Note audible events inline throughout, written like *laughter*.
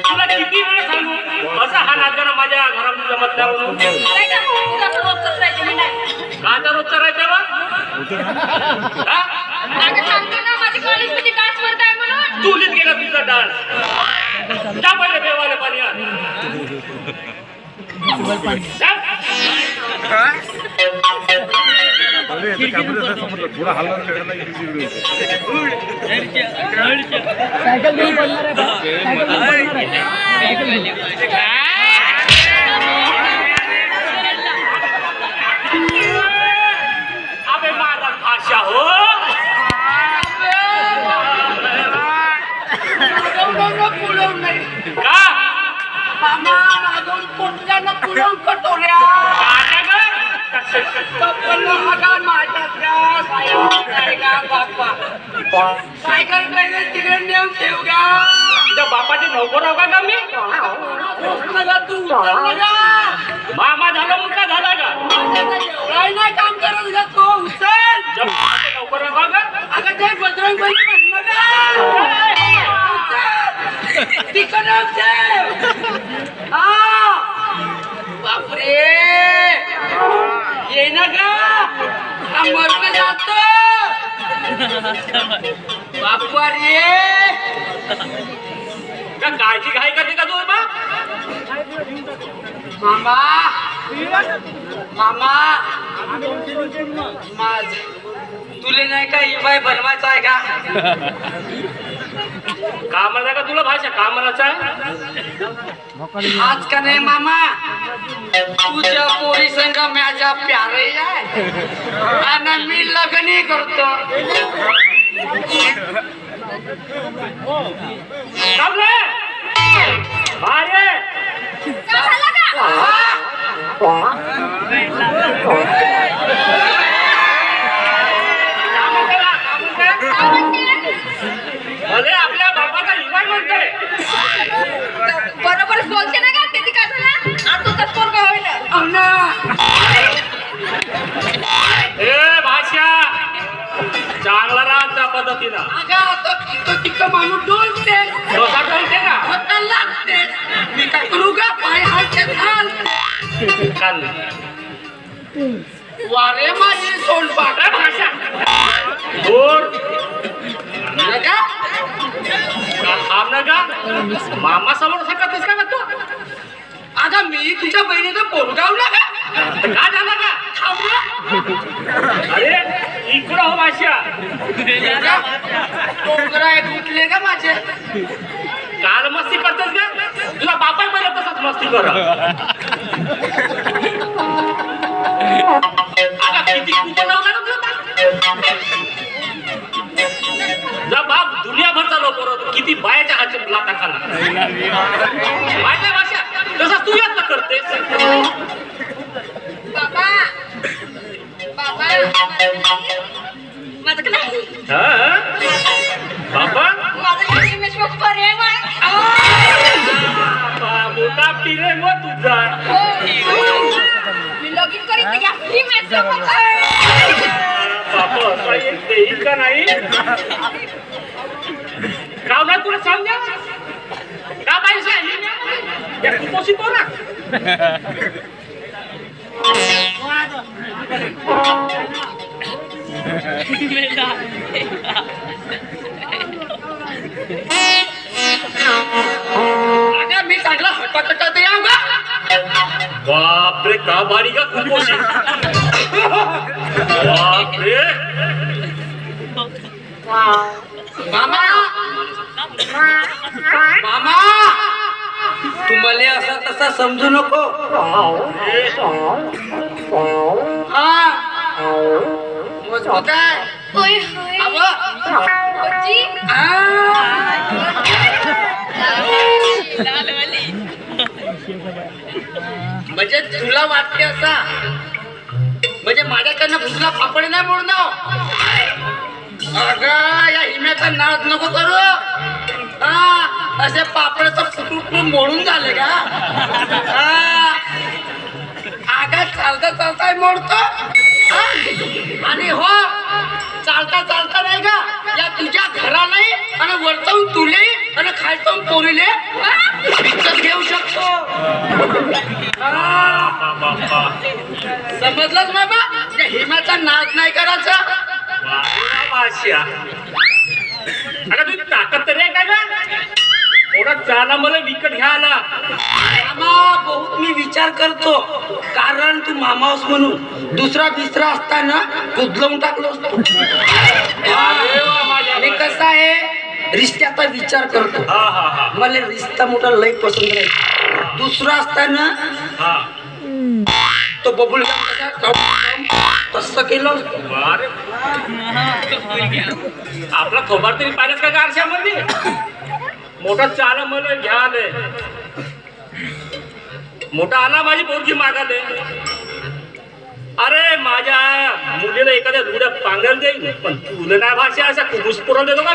तुला किती वेळ सांगू? असा हा नाचगाणं माझ्या घरामध्ये जमत नाही म्हणून नाही का मग? रोजचाच राहायचं मी नाही काचा रोजचा राहायचं बा हा? अगं सांगते ना माझी कॉलेजमध्ये डान्स स्पर्धा आहे म्हणून चुलीत गेला तुझा डान्स जा पहिले बेवाले पाणी आण. जा. थोडा हल्ला सायकल घेऊन पडणार आहे बा. सायकल पहिले तिकडे नेऊन ठेव का? तुझ्या बापाची नोकर हो का मी? तू मामा झाला मुलगा झाला का? नाही काम करत का तो उचल. नोकर हो का अगं ते बजरंग बली म्हणलं का मरण जात रे का काळजी घाई करते का तू मामा मामा माझ तुले नाही का इवाय बनवायचा आहे का कामाला का तुला भाषा कामालाच आहे आज का नाही मामा? तुझ्या पोरी संग माझ्या प्यारे आहे. आणि मी लग्न करतो. अरे आपल्या बापाचा इवाय म्हणतोय. बरोबरच बोलते ना का किती काय झालं? पोरगा होईल चांगला राहा त्या पद्धतीनं. अगं आता तिथं माणूस डोलते डोसा का? लागते. मी काय करू का पाय हात घाल काल वारे माझे सोनपाट ए, भाषा. गोड नका. थांब ना मामा समोर सकतच का तू? अगं मी तुझ्या बहिणीचा पोरगावला का तर का झालं का ना. अरे इकडं हो भाषा नका. डोंगरा आहेत उठले का माझे? काल मस्ती करतेस का? तुला बापा पहिला तसाच मस्ती कर. आता किती कुठे लावला ना तुला? जा बाप दुनियाभरचा लोक होतो किती बायाच्या हातच्या लाता खाला माहिती भाषा तसं तू यातलं करतेस. बाबा बाबा माझं का नाही हा, हा? बाबा माझं का नाही विश्व प्रेम आहे बापा, मोठा पिरे मग तुझा मी लगीन करीत नाही, या free match सोबत. बापा असं एक देईल का नाही गाव नाही तुला समजा का पाहिजे या कुपोषित हो ना अगं मी चांगला हटाकटा ते येऊ का बापरे का बारी का कुपोषित बापरे मामा। मामा। तुम्हाला असं तसा समजू नको। हा। मजबूत आहे? होय, होय. आजी. म्हणजे तुला वाटते असा? म्हणजे माझ्याकडनं भुसला पापड नाही मोडणं? अगं या हिम्याचा नाद नको करू. हा असे पापडाचं फुटून मोडून झाले का? हा आगा चालता चालता मोडतो. पोरीले हा? हा, बाबा बाबा समजलंच बाबा त्या हिमाचा नाच नाही करायचा. अगं तुझी ताकद तरी आहे काय का थोडा चाला मला विकत घ्यायला. मामा बहुत मी विचार करतो. कारण तू मामास म्हणून दुसरा बिसरा असताना कुदलवून टाकलो असतो. माझ्या आणि कसं आहे? रिश्त्याचा विचार करतो. हा हा हा. मला रिश्ता मोठा लय पसंत नाही. दुसरा असताना हा. तो बबुल तसं केलं आपला थोबाड तरी पाहिलंच का आरशामध्ये मोठा चाला मला घ्याले मोठा आला माझी पोरगी मागाले. अरे माझ्या मुलीला एखाद्या रुड्या पांगल देईल पण तुला नाही भाषा अशा कुबूस पुरवून देतो का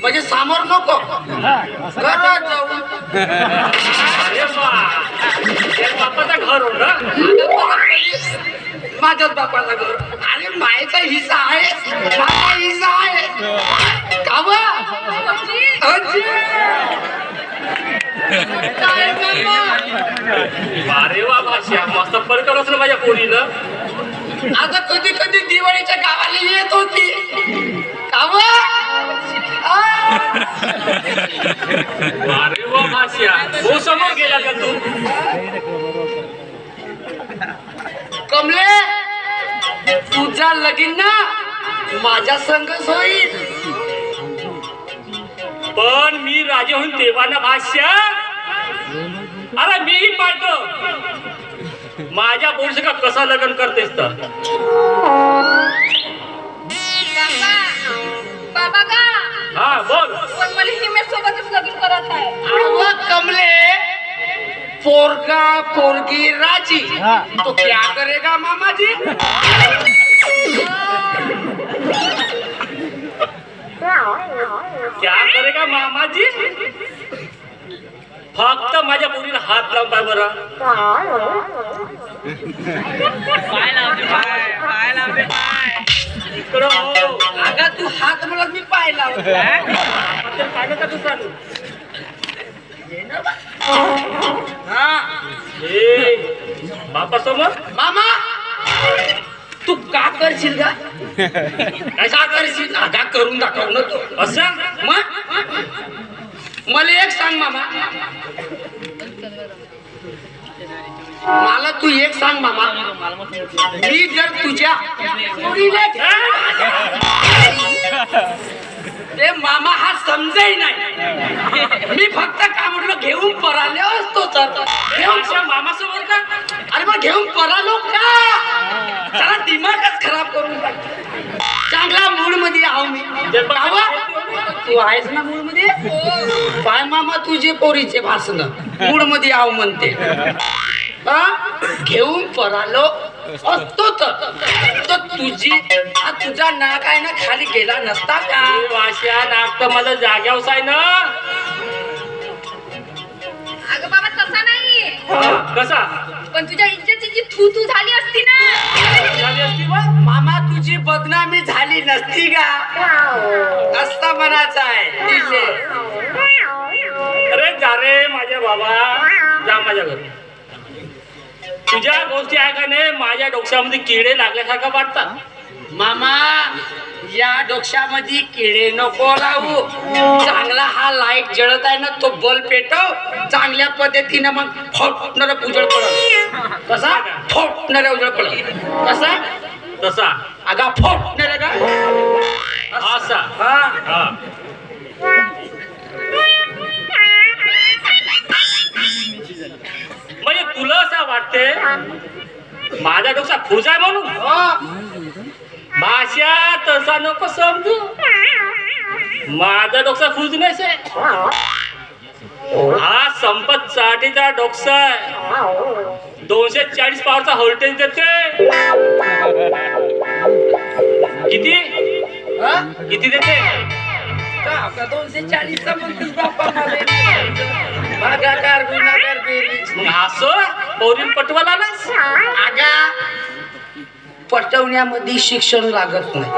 म्हणजे समोर नको घरात जाऊ अरे वा या बापाचं घर होतं माझ्याच बापाला घर अरे मायचा हिस्सा आहे माझा हिस्सा आहे का बा? आजी, आजी. काय बाबा? अरे वा भाषा मस्त फरक असलं माझ्या पोरीनं आता कधी कधी दिवाळीच्या गावाला येत होती का बा? आ. अरे वा हो समोर गेला का तू कमले तुझा लगीन ना माझ्या संगच होईल पण मी राजे होईन तेव्हा ना भाष्या. अरे मीही पाहतो माझ्या पोरीचं का कसा लग्न करतेस तर? सोबतच लग्न करत आहे अहो कमले पोरगा पोरगी राजी। हा. तो क्या करेगा मामा जी क्या करेगा मामाजी? फक्त माझ्या पोरीला हात लावून पाय बरं. इकडं हो. अगं तू हात मला मी पाहिला आता पाहिलं का तू चालू समोर मामा! तू का करशील का का करशील? आगा करून दाखव ना तू. असं? मग? मला एक सांग मामा. मला तू एक सांग मामा. मी जर तुझ्या ते मामा हा समजही नाही. मी फक्त काय म्हटलं घेऊन पराले असतो. दिमागच खराब करून टाक. चांगला मूडमध्ये आहो मी. बाबा, तू आहेस ना मूडमध्ये? पाय मामा तुझे पोरीचे भाषण मूडमध्ये आव म्हणते. हा? घेऊन परालो. असतो तर. तुझी हा तुझा नाक आहे ना खाली गेला नसता का? ए, वाश्या नाक तर माझं जाग्यावच आहे ना. अगं बाबा तसा नाही. हा, कसा? पण तुझ्या इज्जतीची थू थू झाली असती ना? झाली असती बा? मामा तुझी बदनामी झाली नसती का? असता मनाचा आहे अरे जा रे माझ्या बाबा. जा माझ्या घरी. तुझ्या गोष्टी आहे का नाही माझ्या डोक्यामध्ये किडे लागल्यासारखं वाटतात. मामा या डोक्यामध्ये किडे नको लावू. चांगला हा लाइट जळत आहे ना तो बल्ब पेटव. चांगल्या पद्धतीनं मग फटणार उजळ पडत कसा? फटणार उजळ पडत कसा? तसा. अगा फटणार का? असा. हा. हा. म्हणजे तुला असं वाटते माझ्या डोक्यात फुज आहे म्हणून. भाषा तसा नको समजू. माझा डोक्यात फुज नसे हा संपत साठीचा डोक्सा आहे. दोनशे चाळीस पॉवरचा व्होल्टेज देते. किती? हा? किती देते? दोनशे चाळीसचा म्हणतेस बाप्पा मला? भागाकार, गुणाकार, बेरीज. मग असो आगा पटवण्यामध्ये शिक्षण लागत नाही.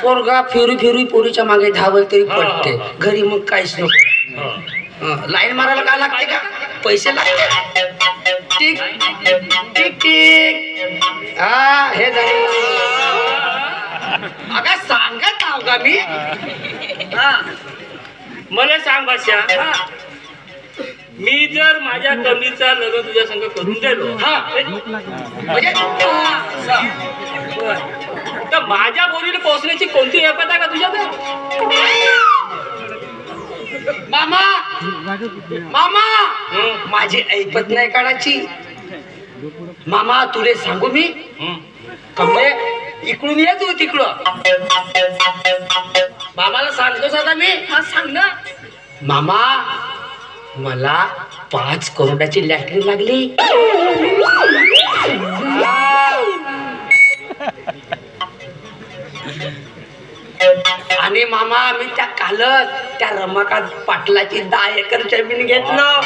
पोरगा फिरू फिरू पोरीच्या मागे धावल तरी पटते घरी मग काहीच नको. लाईन मारायला काय लागते का? पैसे लागते? Tick tick tick. हा हे झाले. अगा सांगत नाव का मी? मला सांग भाषा मी जर माझ्या कमीचा लग्न तुझ्या संग करून दिलो हा म्हणजे. तर माझ्या बोलीला पोहोचण्याची कोणती ऐपत आहे का तुझ्याकडे? मामा! मामा! हं, माझी ऐपत नाही काढायची. मामा तुले सांगू मी? हं. कमले इकडून ये तू तिकडं? मामाला सांगतोस आता मी? हा सांग ना. मामा मला पाच करोडाची लॅटरी लागली. आणि मामा मी त्या कालच त्या रमाकांत पाटलाची दहा एकर जमीन घेतलं.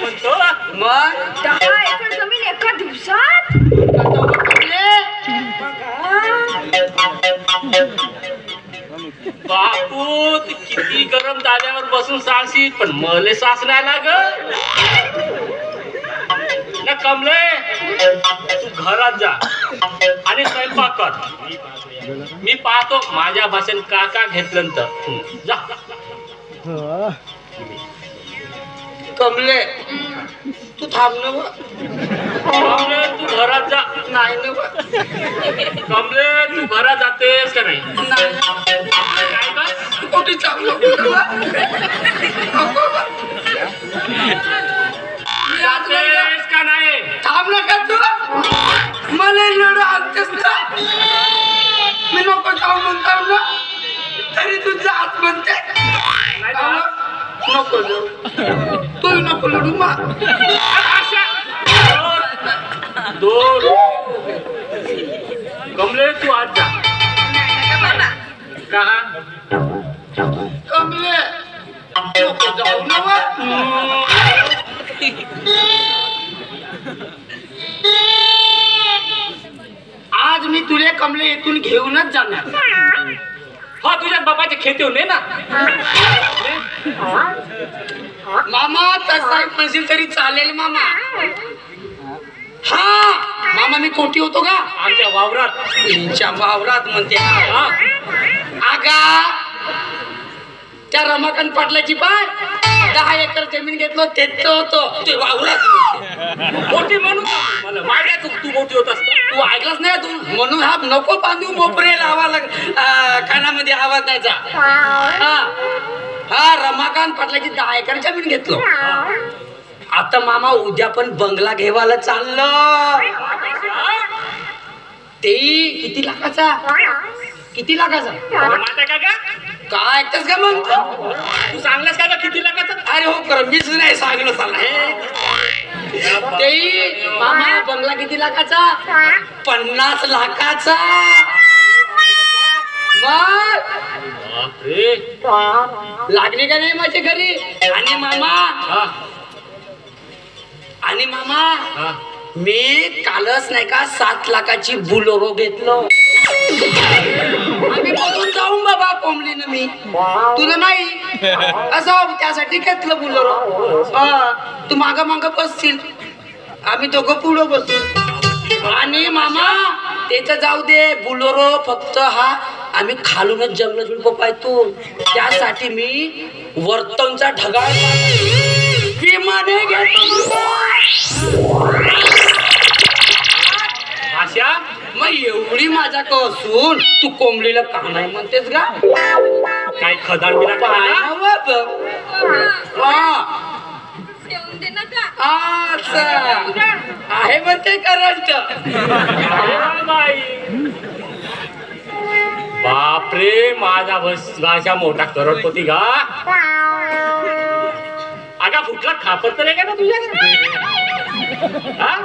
म्हणतो मग दाद्यावर बसून सांगशील पण मले सास नाही लागत. ना कमले तू घरात जा आणि स्वयंपाक कर. मी पाहतो माझ्या भाषेत का का घेतलं तर जा. कमले तू थांब ना. कमले तू घरात जा. नाही ना. कमले तू घरात जातेस *laughs* आज मी तुले कमले येथून घेऊनच जाणार. हा तुझ्या बाबाचे खेते होणे ना? मामा तसा म्हणशील तरी चालेल मामा. हा मामा मी कोटी होतो का? आमच्या वावरात. तुमच्या वावरात म्हणते हा. आगा त्या रमाकांत पाटलाची पाय दहा एकर जमीन घेतलं तेच होतो. ते वावरात मोठी म्हणून मला तू तू मोठी होत असतो तू ऐकलंच नाही तू? म्हणून हा नको बांधू मोपरे लावा लाग कानामध्ये आवाज द्यायचा. हा. हा रमाकांत पाटलाची दहा एकर जमीन घेतलं. आता मामा उद्या पण बंगला घेवायला चाललं. तेही किती लाखाचा? किती लाखाचा? काय ऐकतेस का मग? तू सांगलास का का किती लागायचं अरे हो कर मीच नाही सांगलो हे. तेही मामा बंगला किती लाखाचा? पन्नास लाखाचा. मग? बापरे. लागली का नाही माझ्या घरी? आणि मामा? हा. आणि मामा? हा. मी कालच नाही का सात लाखाची बुलोरो घेतलो. आम्ही बघून जाऊन बाबा कोंबलीनं मी. तुला नाही? असं त्यासाठी घेतलं बुलोरो हा तू माग माग बसशील. आम्ही दोघं पुढं बसू. आणि मामा त्याचं जाऊ दे. बुलोरो फक्त हा आम्ही खालूनच जंगल झुडप पाहतो. त्यासाठी मी वर्तनचा ढगाळ विमाने घेतो एवढी माझ्या असून तू कोंबडीला का नाही म्हणतेस का काय खदान बिना का. हा दे आहे म्हणते करंट. बाई बापरे माझा बस भाषा मोठा करत होती का एका फुटला खापर तर आहे का ना तुझ्याकडे? हा?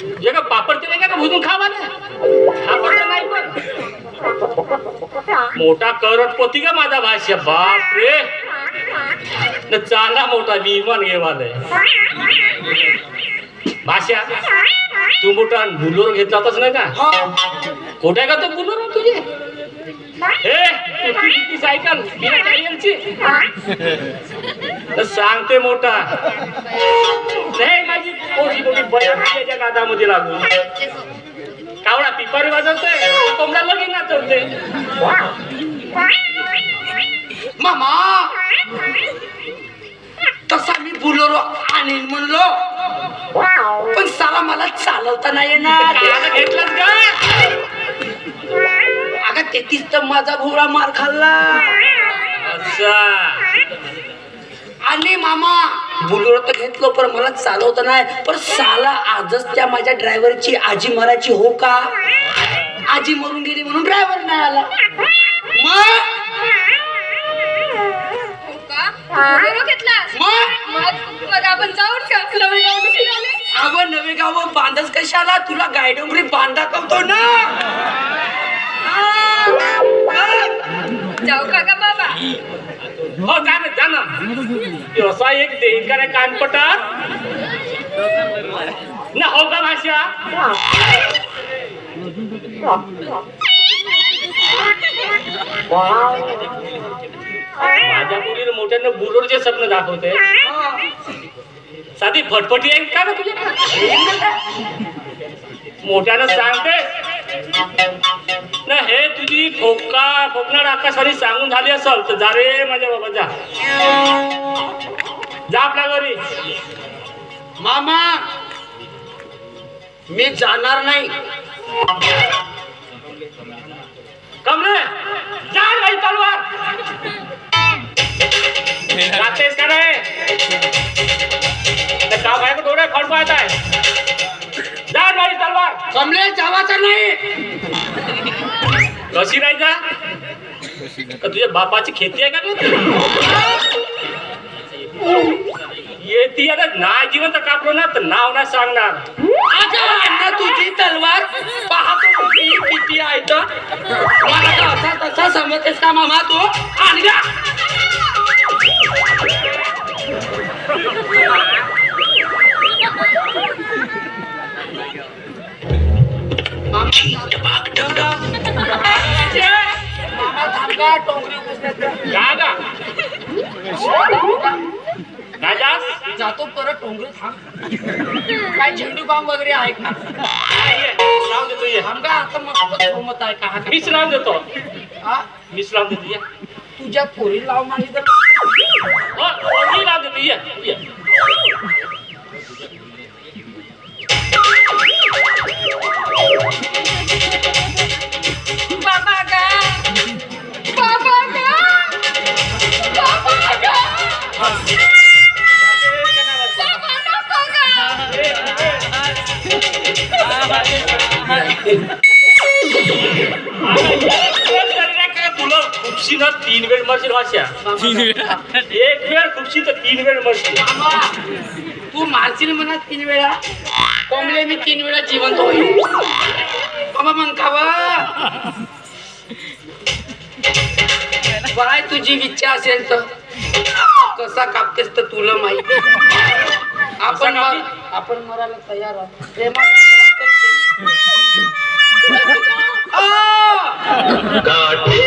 जे का पापड आहे का भुजून खा मला नाही पण मोठा करोडपती का माझा भाष्य बाप रे न चांगला मोठा विमान घेवालाय भाषा तू मोठा बुलोर घेतला होताच नाही का? हा. खोटा का तो बुलोर तुझे? हे सायकल? सांगते मोठा. नाही माझी मोठी मोठी बयान त्याच्या गादामध्ये लागून. कावडा पिपारी वाजवतोय कोंबडा लगीन नाचवते मामा तसा मी बुलोरो आणीन म्हणलो. पण साला मला चालवता नाही येणार. आता घेतलास का? अगं तेथीच तर माझा घोडा मार खाल्ला. अच्छा. आणि मामा बुलोरो तर घेतलो पण मला चालवता नाही. पण साला आजच त्या माझ्या ड्रायव्हरची आजी मराची हो का? आजी मरून गेली म्हणून ड्रायव्हर नाही आला. हो का? का अगं नवे गाव बांधच कशाला तुला गायडोंगरी बांधा ना. जाऊ का बाबा? हो जा ना ना. असा एक देईन का नाही कानपटा ना हो का भाषा? माझ्या मुलीनं मोठ्यानं बुरोडचे स्वप्न दाखवते. साधी फटफटी आहे का ना तुझ्या मोठ्यानं सांगते. ना हे तुझी फोका फोकणार आकाशाने सांगून झाली असल तर जा रे माझ्या बाबा जा. जा आपल्या घरी. मामा मी जाणार नाही. कमले जा भाई तलवार. जातेस का नाही? ते का को थोडे पाहत आहे? भाई तलवार कमले जावाचा नाही. कशी नाही का? तुझ्या बापाची खेती आहे का येते आता नाही जिवंत कापलो ना तर नाव नाही सांगणार. तुझी तलवार. पाहतो किती आहे तर. मला तर असा तसा समजतेस का मामा तू? आणि जातो परत टोंगरी थांब. काय झेंडू बाम वगैरे आहे का? नाव देतो ये. थांब का आता मस्त झोमत आहे का? हा? मीच नाव देतो. हा? मीच नाव देतो ये. तुझ्या पोरी लाव माझी तर देतो ये. तुला खुपशी ना तीन वेळ मरशील एक वेळ खुपशी तर तीन वेळ मरशील तू मारशील म्हणा तीन वेळा. कोंबले मी तीन वेळा जिवंत होईल. बाबा मग खावा बाय तुझी इच्छा असेल तर. कसा कापतेस तर तुला माहिती आपण आपण मरायला तयार आहोत. *laughs* काठी